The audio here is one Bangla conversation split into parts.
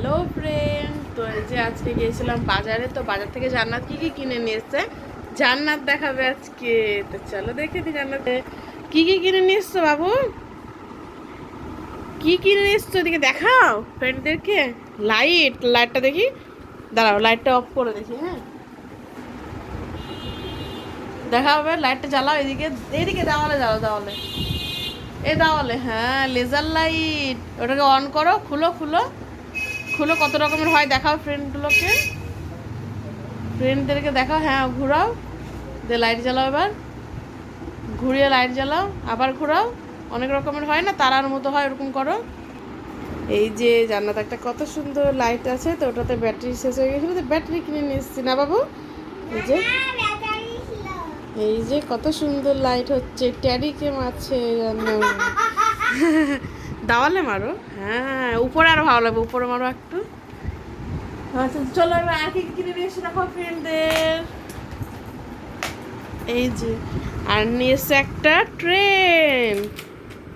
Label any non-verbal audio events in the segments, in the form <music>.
হ্যালো ফ্রেন্ড তো এই যে আজকে গিয়েছিলাম বাজারে, তো বাজার থেকে জান্নাত কি কি কিনে নিয়ে এসছে? জান্নাত দেখাবে আজকে। তো চলো দেখে দি জান্নাতে। কি কি কিনে নিয়ে এসছো বাবু? কি কিনে নিয়ে এসছো এদিকে দেখাও ফ্রেন্ডদেরকে লাইট লাইটটা দেখি। দাঁড়াও লাইটটা অফ করে দেখি হ্যাঁ। দেখা হবে লাইটটা জ্বালাও এদিকে। এদিকে দেওয়ালে জ্বালাও, দেওয়ালে। এ দেওয়ালে হ্যাঁ লেজার লাইট ওটাকে অন করো, খুলো খুলো। খুলো, কত রকমের হয় দেখাও ফ্রেন্ডগুলোকে ফ্রেন্ডদেরকে দেখাও হ্যাঁ ঘুরাও। দে লাইট জ্বালাও এবার। ঘুরিয়ে লাইট জ্বালাও, আবার ঘোরাও। অনেক রকমের হয় না, তারার মতো হয়, ওরকম করো। এই যে, জান্নাত একটা কত সুন্দর লাইট আছে, তো ওটাতে ব্যাটারি শেষ হয়ে গেছিল তো ব্যাটারি কিনে নিয়ে না বাবু? এই যে। এই যে, কত সুন্দর লাইট হচ্ছে ট্যারিকেম আছে জানো। <laughs> দাওয়ালে মারো? হ্যাঁ উপরে আরও ভালো লাগবে উপরে মারো একটু। আচ্ছা চলো এবার আর কি কিনে নিয়ে এসে দেখো ফ্রেন্ডদের। এই যে আর নিয়ে এসছে একটা ট্রেন।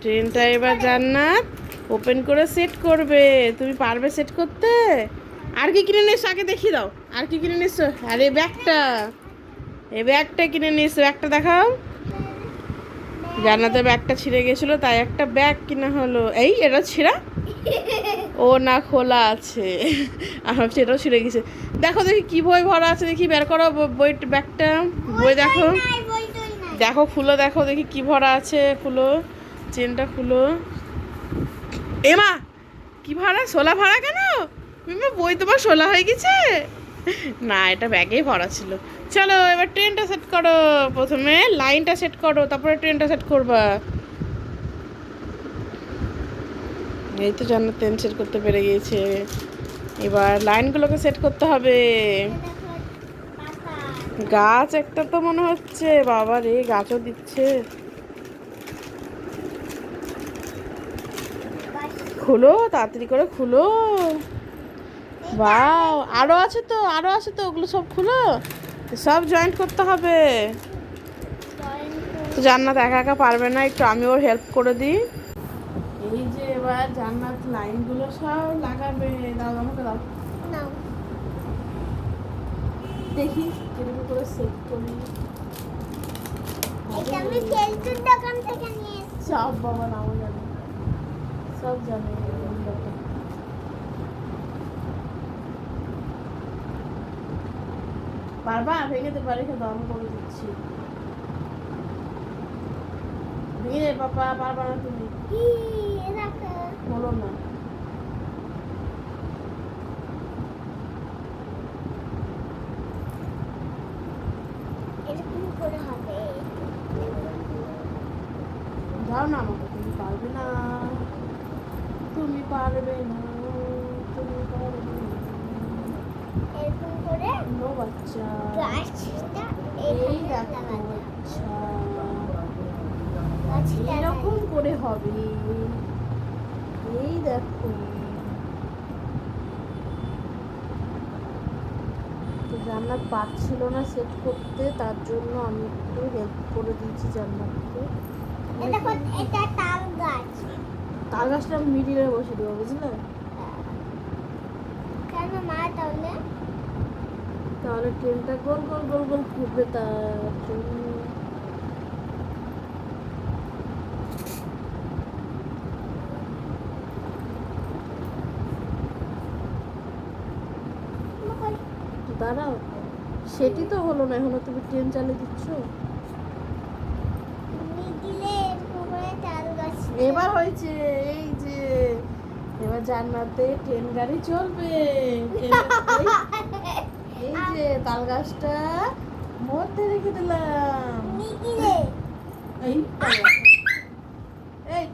ট্রেনটা এবার জান্নাত ওপেন করে সেট করবে। তুমি পারবে সেট করতে? আর কি কিনে নিয়ে আগে দেখিয়ে দাও। আর কি কিনে আর এই ব্যাগটা। এই ব্যাগটা কিনে এসছো। ব্যাগটা দেখাও। জান্নাতের ব্যাগটা ছিঁড়ে গেছিল তাই একটা ব্যাগ কিনা হলো। এই এটা ছিঁড়া? ও না খোলা আছে। আর ভাবছি এটাও ছিঁড়ে গেছে। দেখো দেখি কি বই ভরা আছে দেখি বের করো বই ব্যাগটা। বই দেখো। দেখো খুলো দেখো দেখি কি ভরা আছে খুলো। চেনটা খুলো। এমা কি ভাড়া? সোলা ভাড়া কেন? বই তোমার সোলা হয়ে গেছে? না, এটা ব্যাগেই ভরা ছিল। চলো, এবার ট্রেনটা সেট করো প্রথমে। লাইনটা সেট করো, তারপরে ট্রেনটা সেট করবা। এই তো জান্নাত ট্রেন সেট করতে পেরে গিয়েছে। এবার লাইনগুলোকে সেট করতে হবে। গাছ একটা তো মনে হচ্ছে, বাবা রে, গাছও দিচ্ছে। খুলো, তাড়াতাড়ি করে খুলো। বাও আরও আছে তো আরও আছে তো ওগুলো সব খুলো। সব জয়েন্ট করতে হবে। জান্নাত একা একা পারবে না একটু আমি ওর হেল্প করে দিই। এই যে এবার জান্নাত লাইনগুলো সব লাগাবে। দাও আমাকে দাও। দেখি কীরকম করে সেট করি। দোকান থেকে নিয়ে এসেছি। সব বাবা নাও জানে। সব জানে এরকম ব্যাপার। পারবা ভেঙে দে পারে আমি করে দিচ্ছি। ভেঙে দে পাপা পারবা না তুমি। বলো না। যাও না আমাকে তুমি পারবে না। তুমি পারবে না তুমি পারবে না। এরকম করে নো বাচ্চা গাছটা এই দেখো। আচ্ছা। এরকম করে হবে। এই দেখো। তো জান্নাত পারছিল না সেট করতে তার জন্য আমি একটু হেল্প করে দিয়েছি জান্নাতকে এটা তাল গাছ। গাছটা আমি মিডিলে বসে দেবো বুঝলে? কেন মা তাহলে? তাহলে ট্রেনটা গোল গোল গোল গোল ঘুরবে তার জন্য। দাঁড়াও সেটি তো হলো না এখনও তুমি ট্রেন চালিয়ে দিচ্ছ? এবার হয়েছে এই যে এবার জান্নাতে ট্রেন গাড়ি চলবে। <laughs> এই যে তাল গাছটা মধ্যে রেখে দিলাম। এই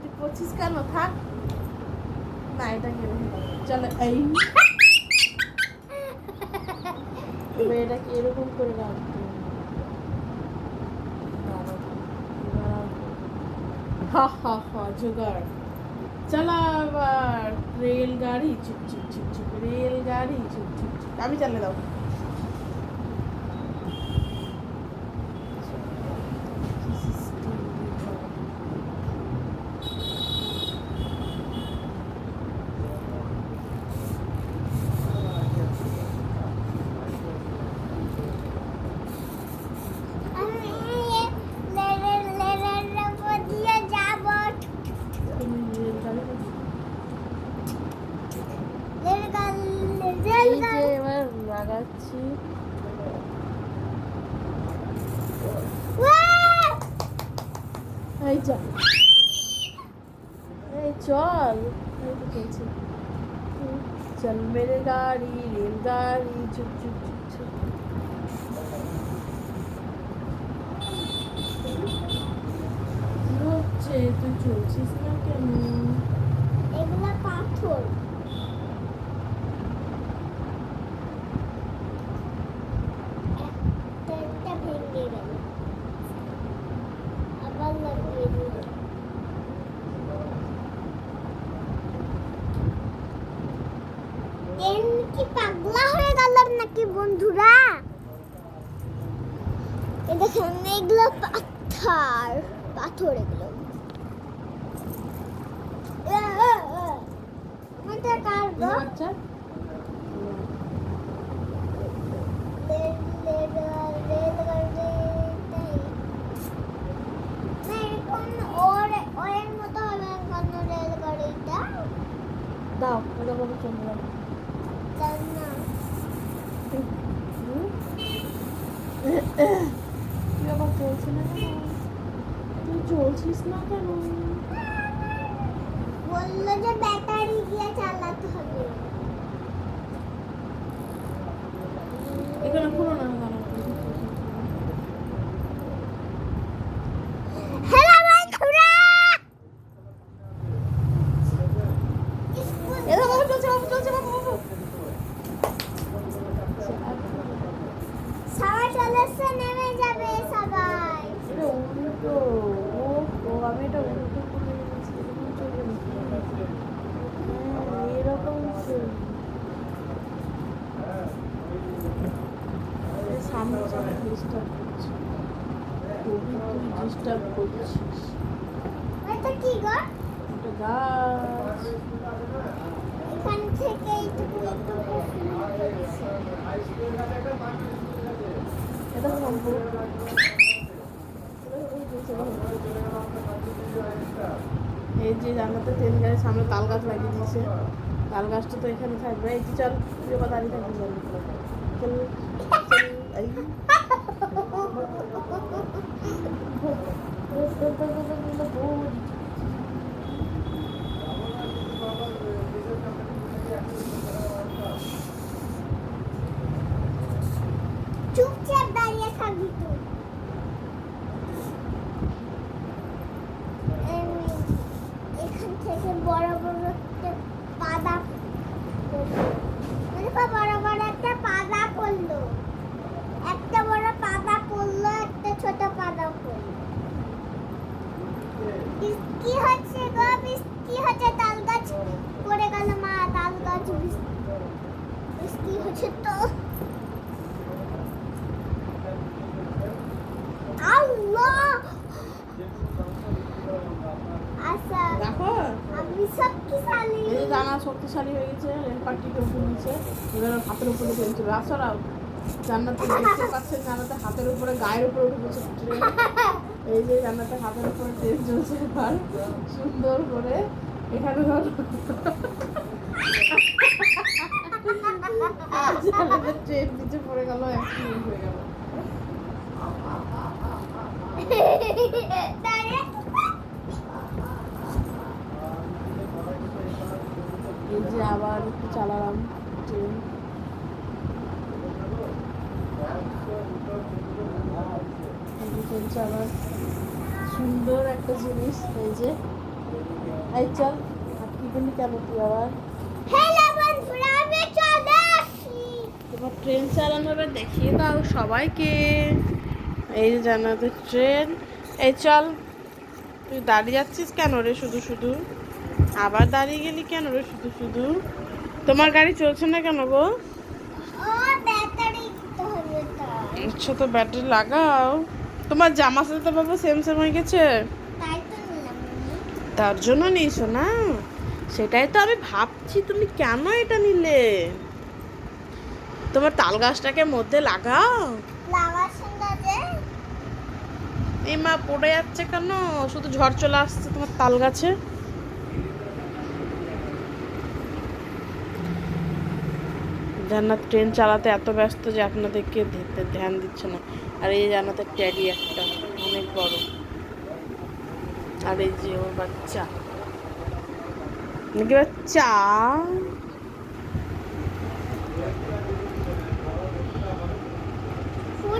তুই করছিস কেন? থাক। না এটা কেন চলো এই। এটাকে এরকম করে রাখব। হা হা হা জোগাড়। চলো আবার। চুপ চুপ চুপ চুপ রেলগাড়ি চুপ চুপ চুপ। আমি চালিয়ে দাও কি system রে বাবা। লাগাচ্ছি ওয়াও! এই চল এই চল। চল মেরে গাড়ি রেলগাড়ি চুপ চুপ চুপ চুপ। হচ্ছে তুই চলছিস না কেন? এগুলা পাথর একটা একটা ভেঙে গেল আবার লাগিয়ে দিল ট্রেন কি পাগলা হয়ে গেল নাকি বন্ধুরা এ দেখেন এগুলো পাথর পাথর এগুলো এ, এ, এ। এটা কার গো? বাচ্চা রেল- রেল- রেলগাড়িটাই। না, এরকম ওর- ওর মতো হবে কেন রেলগাড়িটা? দাও ওটা বলো চলে যাব জানি না। তুই আবার চলছে না কেন? তুই চলছিস না কেন? বলল যে ব্যাটারি দিয়ে চালাতে হবে। এখানে খুলো না দাঁড়াও। হ্যালো বন্ধুরা এ দেখো, বাবু চলছে বাবু চলছে বাবু বাবু সবাই চলে এসছে নেমে যাবে সবাই এটা উল্টো ও ও আমি এটা উল্টো করে এনেছি এরকম চলবে নাকি? হ্যাঁ, এরকম চলবে। এই সামনে সামনে ডিস্টার্ব করছে। তুই ডিস্টার্ব করছিস। এটা কি গো? এটা গাছ। এখান থেকে এইটুকু এইটুকু এটা সম্পূর্ণ এই যে জানলাতে ট্রেন গাড়ির সামনে তাল গাছ লাগিয়ে দিয়েছে। তাল গাছটা তো এখানে থাকবে। এই যে চল তুই দাঁড়িয়ে থাকবি। চল। go go go go দেখো শক্তিশালী হয়ে গেছে রেল পার্টিকে উপর নিচে হাতের উপরে চলছে আসরাও জান্নাতে দেখতে পাচ্ছেন জান্নাতে হাতের উপরে গায়ের উপরে উঠে বসে এই যে জান্নাতে হাতের উপরে ট্রেন চলছে এবার সুন্দর করে এখানে ধর ট্রেন নিচে পড়ে হয়ে এই যে আবার একটু চালালাম ট্রেন। আবার সুন্দর একটা জিনিস, এই যে। এই চল আটকি গেলি কেন তুই আবার হ্যালো বন্ধুরা আমি চলে আসি তোমার ট্রেন চালানো দেখিয়ে দাও সবাইকে। এই যে জানাতে ট্রেন এই চল তুই দাঁড়িয়ে যাচ্ছিস কেন রে শুধু শুধু? আবার দাঁড়িয়ে গেলি কেন রে শুধু শুধু? তোমার গাড়ি চলছে না কেন গো? আচ্ছা তো ব্যাটারি লাগাও। তোমার জামা সাথে বাবা সেম সেম হয়ে গেছে। তার জন্য নিয়েছো না? সেটাই তো আমি ভাবছি তুমি কেন এটা নিলে? তোমার তাল গাছটাকে মধ্যে লাগাও। মা পড়ে যাচ্ছে কেন? শুধু ঝড় চলে আসছে তোমার তাল গাছে। জান্নাত ট্রেন চালাতে এত ব্যস্ত যে আপনাদেরকে ধ্যান দিচ্ছে না। আর এই জান্নাতের ট্যাডি একটা অনেক বড়। আর এই যে ওর বাচ্চা। নাকি বাচ্চা ফুটছে না গো গরম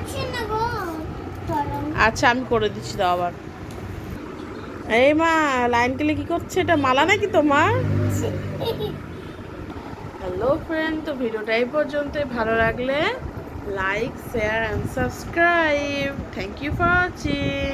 আচ্ছা আমি করে দিচ্ছি তো আবার। এই মা লাইন কেলে কি করছে? এটা মালা নাকি তোমার? হ্যালো ফ্রেন্ড তো ভিডিওটা এই পর্যন্তই। ভালো লাগলে like share and subscribe thank you for watching